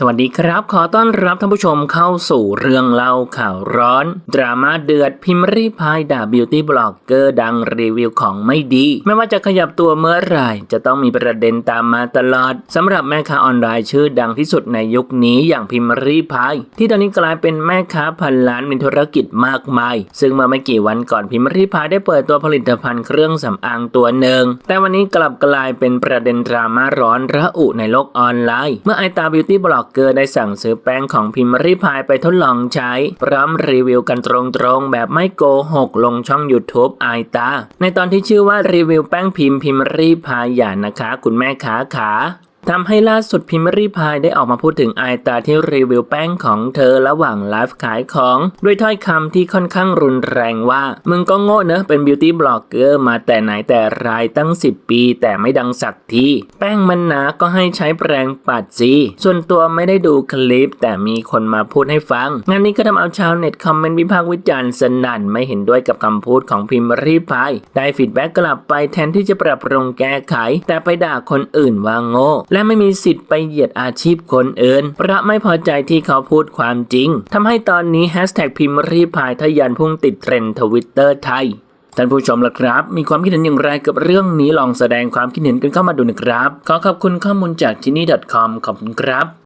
สวัสดีครับ ขอต้อนรับท่านผู้ชมเข้าสู่เรื่องเล่าข่าวร้อน ดราม่าเดือดพิมพ์รีพายด่าบิวตี้บล็อกเกอร์ดังรีวิวของไม่ดี ไม่ว่าจะขยับตัวเมื่อไหร่ จะต้องมีประเด็นตามมาตลอดสำหรับแม่ค้าออนไลน์ชื่อดังที่สุดในยุคนี้อย่างพิมพ์รีพายที่ตอนนี้กลายเป็นแม่ค้าพันล้านมีธุรกิจมากมาย ซึ่งเมื่อไม่กี่วันก่อนพิมพ์รีพายได้เปิดตัวผลิตภัณฑ์เครื่องสำอางตัวหนึ่งแต่วันนี้กลับกลายเป็นประเด็นดราม่าร้อนระอุในโลกออนไลน์ เมื่อไอตาบิวตี้บล็อกเกอร์ได้สั่งซื้อแป้งของพิมพ์รีพายไปทดลองใช้ พร้อมรีวิวกันตรงๆ แบบไม่โกหกลงช่อง YouTube ไอตา ในตอนที่ชื่อว่ารีวิวแป้งพิมพ์พิมพ์รีพายอย่านะคะ คุณแม่ขาขา ทำให้ล่าสุดพิมพ์รีพายได้ออกมาพูดถึงไอตาที่รีวิวแป้งของเธอระหว่างไลฟ์ขายของ ด้วยถ้อยคำที่ค่อนข้างรุนแรงว่า มึงก็โง่เนอะเป็นบิวตี้บล็อกเกอร์มาแต่ไหนแต่ไรตั้ง 10 ปี แต่ไม่ดังสักที แป้งมันหนาก็ให้ใช้แปรงปัดสิส่วนตัวไม่ได้ดูคลิป แต่มีคนมาพูดให้ฟัง งานนี้ก็ทำเอาชาวเน็ตคอมเมนต์วิพากษ์วิจารณ์สนั่นไม่เห็นด้วยกับคำพูดของพิมพ์รีพายได้ฟีดแบ็กกลับไปแทนที่จะปรับปรุงแก้ไข แต่ไปด่าคนอื่นว่าโง่และไม่มีสิทธิ์ไปเหยียดอาชีพคนอื่นเพราะไม่พอใจที่เขาพูดความจริงทำให้ตอนนี้แฮชแท็กพิมพ์รีพายทะยานพุ่งติดเทรนด์ทวิตเตอร์ไทยท่านผู้ชมล่ะครับ มีความคิดเห็นอย่างไรกับเรื่องนี้ลองแสดงความคิดเห็นกันเข้ามาดูนะครับ ขอขอบคุณข้อมูลจากที่นี่ .com ขอบคุณครับ